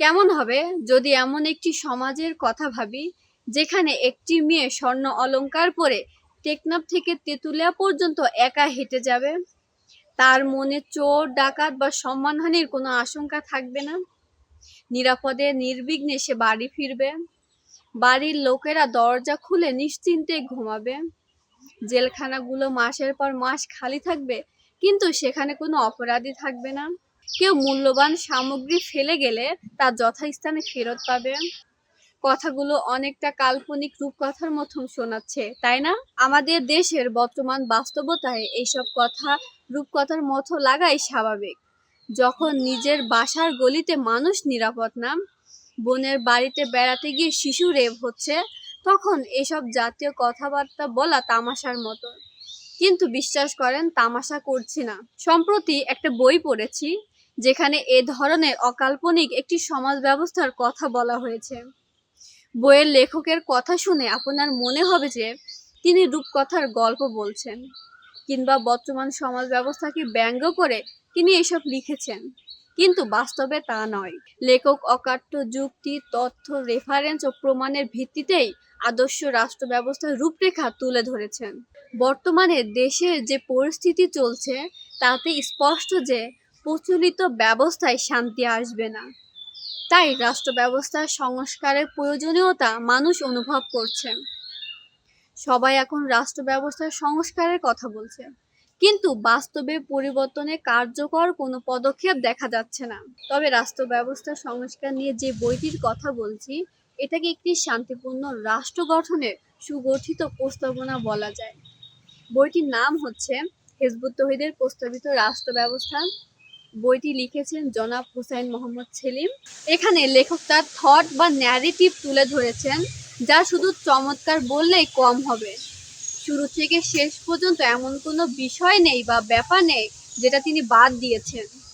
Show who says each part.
Speaker 1: কেমন হবে যদি এমন একটি সমাজের কথা ভাবি, যেখানে একটি মেয়ে স্বর্ণ অলংকার পরে টেকনাফ থেকে তেঁতুলিয়া পর্যন্ত একা হেঁটে যাবে? তার মনে চোর, ডাকাত বা সম্মানহানির কোনো আশঙ্কা থাকবে না? নিরাপদে, নির্বিঘ্নে সে বাড়ি ফিরবে। বাড়ির লোকেরা দরজা খুলে নিশ্চিন্তে ঘুমাবে। জেলখানাগুলো মাসের পর মাস খালি থাকবে, কিন্তু সেখানে কোনো অপরাধী থাকবে না। কেউ মূল্যবান সামগ্রী ফেলে গেলে তা যথাস্থানে ফেরত পাবে। কথাগুলো অনেকটা কাল্পনিক রূপকথার মতন শোনাচ্ছে, তাই না? আমাদের দেশের বর্তমান বাস্তবতায় এইসব কথা রূপকথার মতো লাগাই স্বাভাবিক। যখন নিজের বাসার গলিতে মানুষ নিরাপদ না, বোনের বাড়িতে বেড়াতে গিয়ে শিশু রেপ হচ্ছে, তখন এসব জাতীয় কথাবার্তা বলা তামাশার মতো। কিন্তু বিশ্বাস করেন, তামাশা করছি না। সম্প্রতি একটা বই পড়েছি যেখানে এ ধরনের অকাল্পনিক একটি সমাজ ব্যবস্থার কথা বলা হয়েছে। বইয়ের লেখকের কথা শুনে আপনার মনে হবে যে, তিনি রূপকথার গল্প বলছেন, কিংবা বর্তমান সমাজ ব্যবস্থাকে ব্যঙ্গ করে তিনি এসব লিখেছেন। কিন্তু বাস্তবে তা নয়। লেখক অকাট্য যুক্তি, তথ্য রেফারেন্স ও প্রমাণের ভিত্তিতেই আদর্শ রাষ্ট্র ব্যবস্থার রূপরেখা তুলে ধরেছেন। বর্তমানে দেশের যে পরিস্থিতি চলছে, তাতে স্পষ্ট যে প্রচলিত ব্যবস্থায় শান্তি আসবে না। তাই রাষ্ট্র ব্যবস্থার সংস্কারের প্রয়োজনীয়তা মানুষ অনুভব করছে। সবাই এখন রাষ্ট্র ব্যবস্থার সংস্কারের কথা বলছে। কিন্তু বাস্তবে পরিবর্তনে কার্যকর কোনো পদক্ষেপ দেখা যাচ্ছে না। তবে রাষ্ট্র ব্যবস্থার সংস্কার নিয়ে যে বইটির কথা বলছি, এটাকে একটি শান্তিপূর্ণ রাষ্ট্র গঠনের সুগঠিত প্রস্তাবনা বলা যায়। বইটির নাম হচ্ছে, হেজবুত তহিদের প্রস্তাবিত রাষ্ট্র ব্যবস্থা বইটি লিখেছেন জনাব হুসাইন মোহাম্মদ সেলিম। এখানে লেখক তার থট বা ন্যারেটিভ তুলে ধরেছেন, যা শুধু চমৎকার বললেই কম হবে। শুরু থেকে শেষ পর্যন্ত এমন কোনো বিষয় নেই বা ব্যাপার নেই যেটা তিনি বাদ দিয়েছেন।